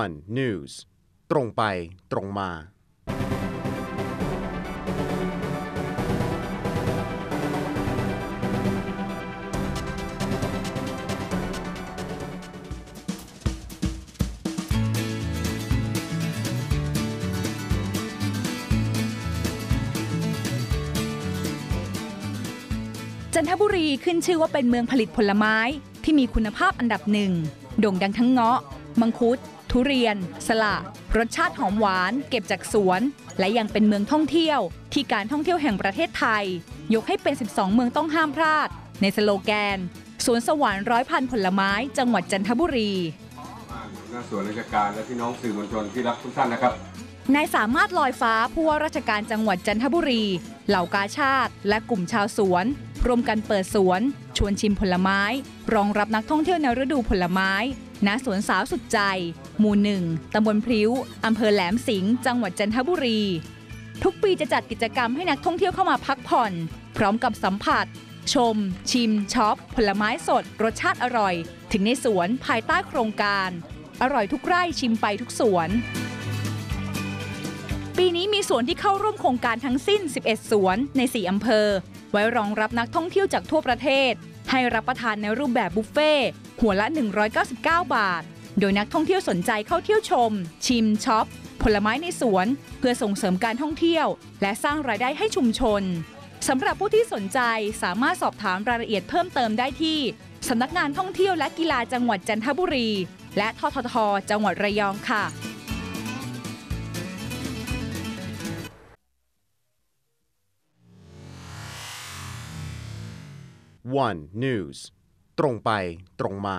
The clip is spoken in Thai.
one news ตรงไปตรงมา จันทบุรีขึ้นชื่อว่าเป็นเมืองผลิตผลไม้ที่มีคุณภาพอันดับหนึ่ง โด่งดังทั้งเงาะ มังคุด ทุเรียน สละ รสชาติหอมหวาน เก็บจากสวน และยังเป็นเมืองท่องเที่ยว ที่การท่องเที่ยวแห่งประเทศไทย ยกให้เป็น 12 เมืองต้องห้ามพลาด ในสโลแกนสวนสวรรค์ร้อยพันผลไม้ จังหวัดจันทบุรีหน้าส่วนราชการและพี่น้องสื่อมวลชนที่รักทุกท่านนะครับนายสามารถลอยฟ้าผู้ว่าราชการจังหวัดจันทบุรี เหล่ากาชาติ และกลุ่มชาวสวนร่วมกันเปิดสวน ชวนชิมผลไม้ รองรับนักท่องเที่ยวในฤดูผลไม้ ณสวนสาวสุดใจ หมู่หนึ่งตำบลพริ้ว อำเภอแหลมสิงห์ จังหวัดจันทบุรี ทุกปีจะจัดกิจกรรมให้นักท่องเที่ยวเข้ามาพักผ่อน พร้อมกับสัมผัส ชม ชิม ช็อป ผลไม้สด รสชาติอร่อย ถึงในสวนภายใต้โครงการ อร่อยทุกไร่ชิมไปทุกสวน ปีนี้มีสวนที่เข้าร่วมโครงการทั้งสิ้น 11 สวนใน 4 อำเภอ ไว้รองรับนักท่องเที่ยวจากทั่วประเทศ ให้รับประทานในรูปแบบบุฟเฟ่ต์หัวละ 199 บาท โดยนักท่องเที่ยวสนใจเข้าเที่ยวชม ชิมช็อป ผลไม้ในสวน เพื่อส่งเสริมการท่องเที่ยว และสร้างรายได้ให้ชุมชนสำหรับผู้ที่สนใจสามารถสอบถามรายละเอียดเพิ่มเติมได้ที่สำนักงานท่องเที่ยวและกีฬาจังหวัดจันทบุรี และททท จังหวัดระยองค่ะ one news ตรงไปตรงมา